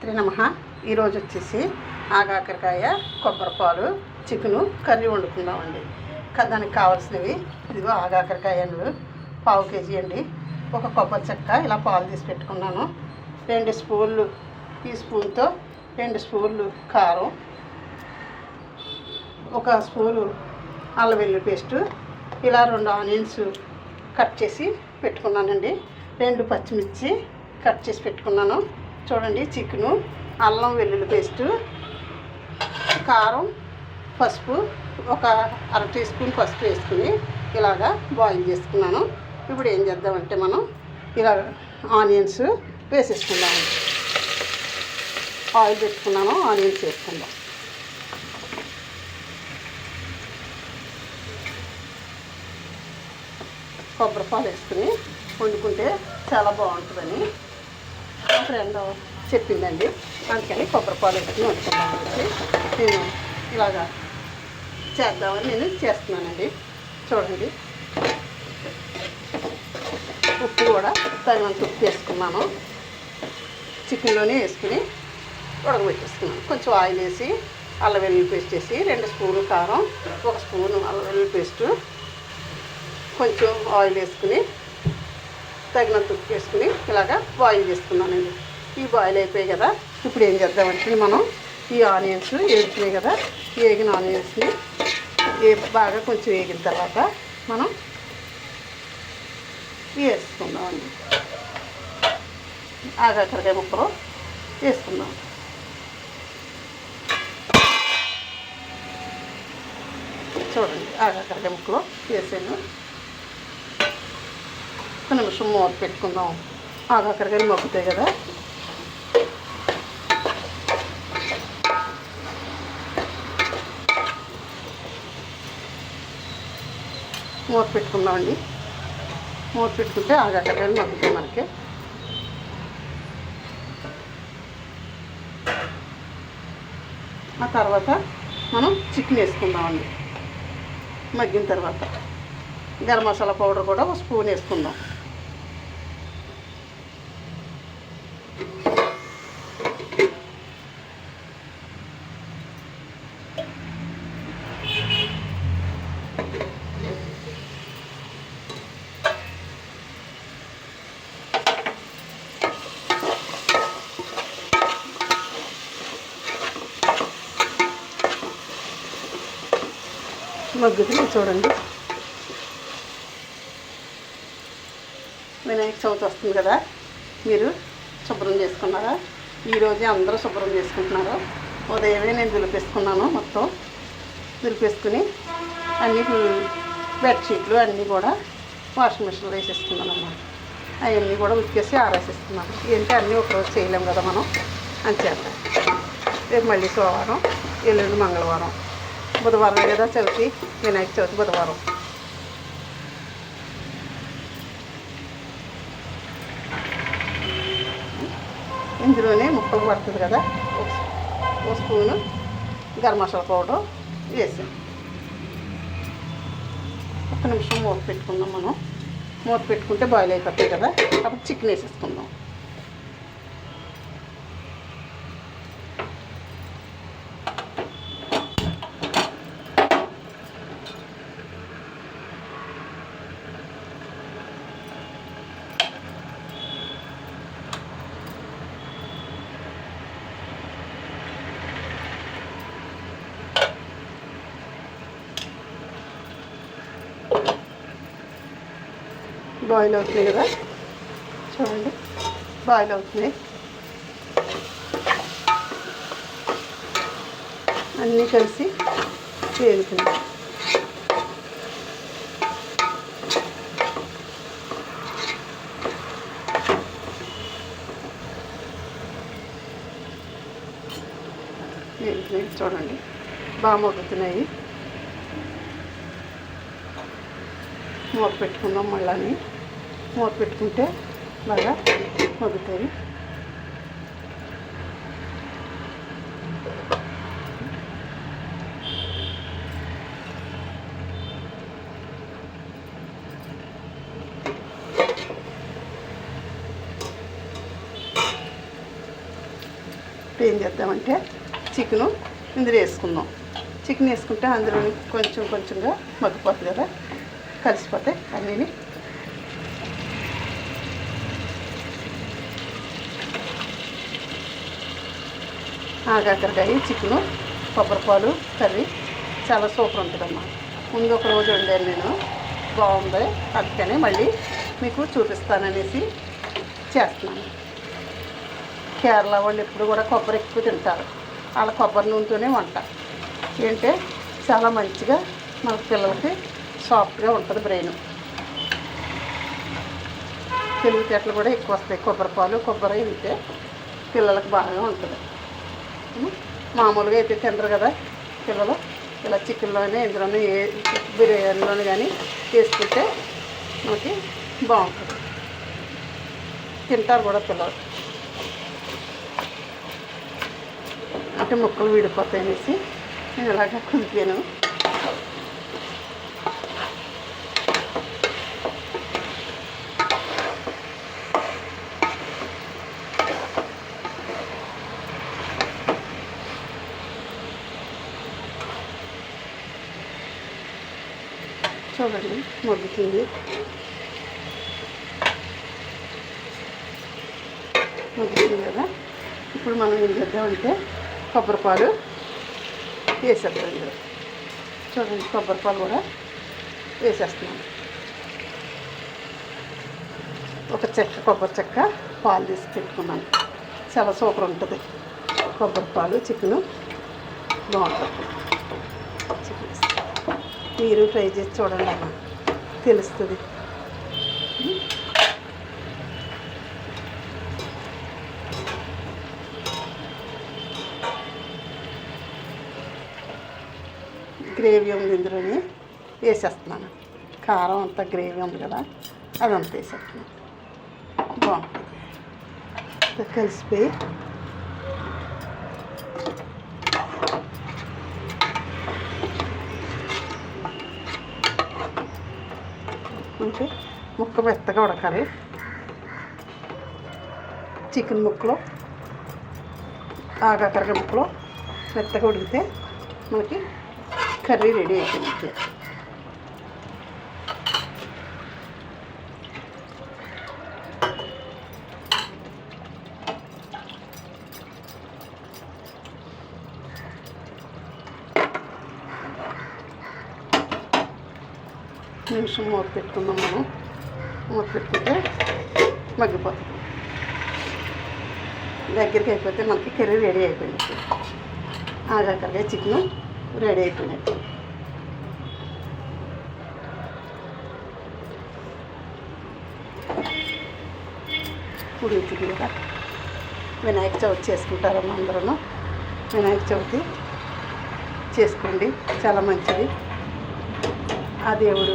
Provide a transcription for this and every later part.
శ్రీ నమ. ఈరోజు వచ్చేసి ఆగాకరకాయ కొబ్బరిపాలు చికెను కర్రీ వండుకుందామండి. దానికి కావాల్సినవి. ఇదిగో ఆగాకరకాయలు పావు కేజీ అండి. ఒక కొబ్బరి చెక్క ఇలా పాలు తీసి పెట్టుకున్నాను. రెండు స్పూన్లు టీ స్పూన్తో రెండు స్పూన్లు కారం ఒక స్పూను అల్లం వెల్లుల్లి పేస్టు ఇలా రెండు ఆనియన్స్ కట్ చేసి పెట్టుకున్నానండి. రెండు పచ్చిమిర్చి కట్ చేసి పెట్టుకున్నాను. చూడండి చికెను అల్లం వెల్లుల్లి పేస్టు కారం పసుపు ఒక అర టీ స్పూన్ పసుపు వేసుకుని ఇలాగా బాయిల్ చేసుకున్నాను. ఇప్పుడు ఏం చేద్దామంటే మనం ఇలా ఆనియన్స్ వేసేసుకుందాము ఆయిల్ పెట్టుకున్నాను ఆనియన్స్ వేసుకుందాం. కొబ్బరిపాలు వేసుకుని వండుకుంటే చాలా బాగుంటుందని ఫ్రెండ్ చెప్పిందండి. అందుకని కొబ్బరి పాలు వేసుకుని వండుకుందామని నేను ఇలాగా చేద్దామని నేను చేస్తున్నానండి. చూడండి. ఉప్పు కూడా తగినంత ఉప్పు వేసుకున్నాను. చికెన్లోనే వేసుకుని ఉడకబెట్టేసుకున్నాను. కొంచెం ఆయిల్ వేసి అల్లం వెల్లుల్లి పేస్ట్ వేసి రెండు స్పూన్లు కారం ఒక స్పూను అల్లం వెల్లుల్లి పేస్టు కొంచెం ఆయిల్ వేసుకుని తగినంత ఉప్పు వేసుకుని ఇలాగా బాయిల్ చేసుకున్నానండి ఈ బాయిల్ అయిపోయాయి కదా ఇప్పుడు ఏం చేద్దామంటే మనం ఈ ఆనియన్స్ వేగుతున్నాయి కదా వేగిన ఆనియన్స్ని ఏ బాగా కొంచెం వేగిన తర్వాత మనం వేసుకుందామండి ఆగాకరకాయ ముక్కలు వేసుకుందాం. చూడండి ఆగాకరకాయ ముక్కలు వేసాను. ఒక నిమిషం మూత పెట్టుకుందాం. ఆగాకరకాయలు మగ్గుతాయి కదా. మూత పెట్టుకుందామండి. మూత పెట్టుకుంటే ఆగాకరకాయలు మగ్గుతాయి మనకి. ఆ తర్వాత మనం చికెన్ వేసుకుందామండి. మగ్గిన తర్వాత గరం మసాలా పౌడర్ కూడా ఒక స్పూన్ వేసుకుందాం. మగ్గుతుంది. చూడండి. వినాయక చవితి వస్తుంది కదా. మీరు శుభ్రం చేసుకున్నారా? ఈరోజే అందరూ శుభ్రం చేసుకుంటున్నారు. ఉదయమే నేను దులిపేసుకున్నాను మొత్తం. దులిపేసుకుని అన్ని బెడ్షీట్లు అన్నీ కూడా వాషింగ్ మిషన్లో వేసేసుకున్నాను అన్నమాట అవన్నీ కూడా ఉతికేసి ఆరేసేస్తున్నాను ఏంటి అన్నీ ఒకరోజు చేయలేము కదా మనం. అంచేత రేపు మళ్ళీ సోమవారం ఎల్లుండి మంగళవారం. బుధవారం కదా చవితి? వినాయక చవితి బుధవారం. ఇందులోనే ముక్కలు పడుతుంది కదా? ఒక- స్పూను గరం మసాలా పౌడర్ వేసాం. ఒక నిమిషం మూత పెట్టుకుందాం మనం. మూత పెట్టుకుంటే బాయిల్ అయిపోతాయి కదా? అప్పుడు చికెన్ వేసేసుకుందాం. బాయిల్ అవుతున్నాయి కదా? చూడండి. బాయిల్ అవుతున్నాయి అన్నీ కలిసి వేగుతున్నాయి. వేగుతున్నాయి. చూడండి. బాగా మొగ్గుతున్నాయి మూత పెట్టుకుందాం మళ్ళీ మూత పెట్టుకుంటే బాగా మగ్గుతాయి. ఇప్పుడు ఏం చేద్దామంటే చికెను ఇందులో వేసుకుందాం. చికెన్ వేసుకుంటే అందులో కొంచెం కొంచెంగా మగ్గిపోతుంది కదా కలిసిపోతాయి అన్నీ ఆగాకరకాయ చికెను కొబ్బరిపాలు కర్రీ. చాలా సూపర్ ఉంటుందమ్మా. ముందు ఒక రోజు వండాను నేను. బాగుంది. అందుకనే మళ్ళీ మీకు చూపిస్తాననేసి చేస్తున్నాను. కేరళ వాళ్ళు ఎప్పుడు కూడా కొబ్బరి ఎక్కువ తింటారు. వాళ్ళ కొబ్బరి నూనెతోనే వంట. ఏంటంటే చాలా మంచిగా మన పిల్లలకి సాఫ్ట్గా ఉంటుంది బ్రెయిన్. తెలివితేటలు కూడా ఎక్కువ వస్తాయి. కొబ్బరి పాలు కొబ్బరి తింటే పిల్లలకు బాగా ఉంటుంది. ఉం? మామూలుగా అయితే తినరు కదా పిల్లలు. ఇలా చికెన్లోనే ఇందులోనే ఏ బిర్యానీలోనే కానీ చేసుకుంటే మనకి బాగుంటుంది. తింటారు కూడా పిల్లలు. అంటే ముక్కలు విడిపోతాయి అనేసి నేను ఇలాగ కుదిపాను చూడండి మగ్గుతుంది మగ్గుతుంది కదా? ఇప్పుడు మనం ఏం చేద్దామంటే కొబ్బరిపాలు వేసేద్దాం ఇందులో. చూడండి కొబ్బరిపాలు కూడా వేసేస్తున్నాం. ఒక చెక్క కొబ్బరి చెక్క పాలు తీసి పెట్టుకున్నాను చాలా సూపర్ ఉంటుంది. కొబ్బరి పాలు చికెను బాగుంటుంది. చికెన్. మీరు ట్రై చేసి చూడండి అమ్మ. తెలుస్తుంది. గ్రేవీ ఉంది ఇందులోని. వేసేస్తున్నాను. కారం అంతా గ్రేవీ ఉంది కదా అదంతా వేసేస్తున్నాను. బాగుంటుంది కలిసిపోయి కలిసిపోయి అంటే ముక్క మెత్తగా ఉడకాలి చికెన్ ముక్కలు ఆగాకరగ ముక్కలు మెత్తగా ఉడికితే మనకి కర్రీ రెడీ అయిపోయింది నిమిషం మూత పెట్టుకుందాం మనం. మూత పెట్టుకుంటే మగ్గిపోతుంది. దగ్గరికి అయిపోతే మనకి కర్రీ రెడీ అయిపోయినట్టు ఆగాకరగా చికెన్ రెడీ అయిపోయినట్టు. ఉడుకుతుంది కదా వినాయక చవితి చేసుకుంటారమ్మ అందరూ వినాయక చవితి చేసుకోండి చాలా మంచిది. ఆ దేవుడు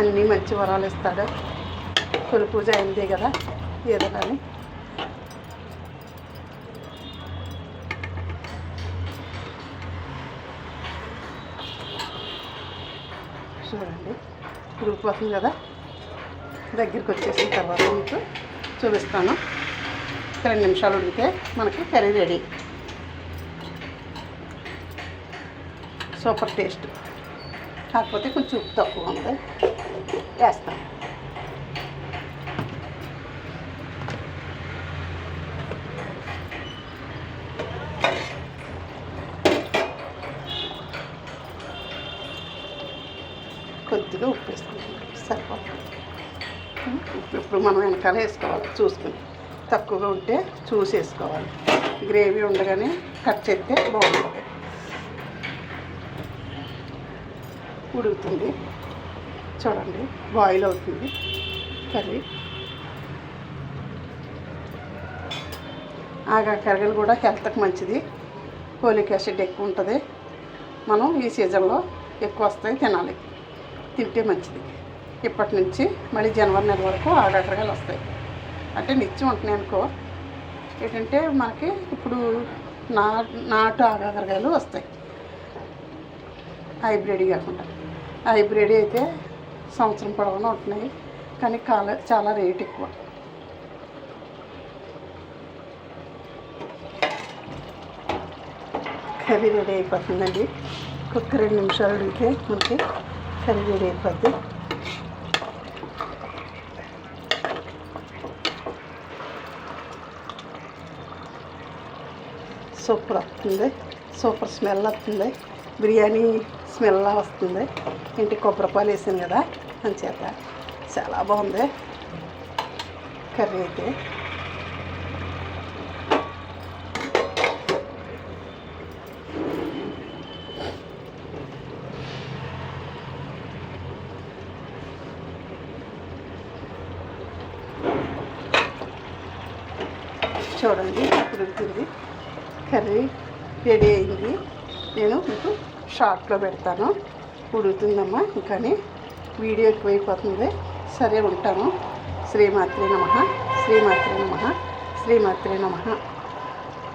అన్నీ మంచి వరాలు ఇస్తాడు. తొలి పూజ అయింది కదా ఏదో కానీ చూడండి ఉడికిపోతుంది కదా. దగ్గరికి వచ్చేసిన తర్వాత మీకు చూపిస్తాను. రెండు నిమిషాలు ఉడికితే మనకి కర్రీ రెడీ. Super taste. కాకపోతే కొంచెం ఉప్పు తక్కువ ఉంది. వేస్తాను కొద్దిగా ఉప్పు వేసుకుంటాం సరిపోతుంది ఉప్పు ఇప్పుడు మనం వెనకాల వేసుకోవాలి చూసుకుని తక్కువగా ఉంటే చూసి వేసుకోవాలి గ్రేవీ ఉండగానే కట్ చేస్తే బాగుంటుంది ఉడుకుతుంది చూడండి. బాయిల్ అవుతుంది. కర్రీ. ఆగా కరగలు కూడా హెల్త్కి మంచిది. కోలిక్ యాసిడ్ ఎక్కువ ఉంటుంది. మనం ఈ సీజన్లో ఎక్కువ వస్తాయి తినాలి. తింటే మంచిది. ఇప్పటి నుంచి మళ్ళీ జనవరి నెల వరకు ఆగాకరగాలు వస్తాయి. అంటే నిత్యం ఉంటున్నాయి అనుకో. ఏంటంటే మనకి ఇప్పుడు నా నాటు ఆగాకరకాయలు వస్తాయి. హైబ్రిడ్ కాకుండా. హైబ్రిడ్ అయితే సంవత్సరం పొడవునా ఉంటున్నాయి. కానీ కాల చాలా రేట్ ఎక్కువ. కర్రీ రెడీ అయిపోతుందండి. కుక్క రెండు నిమిషాలు ఉడికితే మనకి కర్రీ రెడీ అయిపోద్ది. సూపర్ వస్తుంది. సూపర్ స్మెల్ వస్తుంది. బిర్యానీ స్మెల్ వస్తుంది. ఇంటి కొబ్బరిపాలు వేసాను కదా అంచేత. చాలా బాగుంది. కర్రీ అయితే. చూడండి ఇప్పుడు కర్రీ రెడీ అయింది. నేను మీకు షార్ట్లో పెడతాను. ఉడుకుతుందమ్మా కానీ వీడియో ఎక్కువైపోతుంది. సరే ఉంటాను. శ్రీమాత్రే నమ. శ్రీమాత్రే నమ. శ్రీమాత్రే నమ.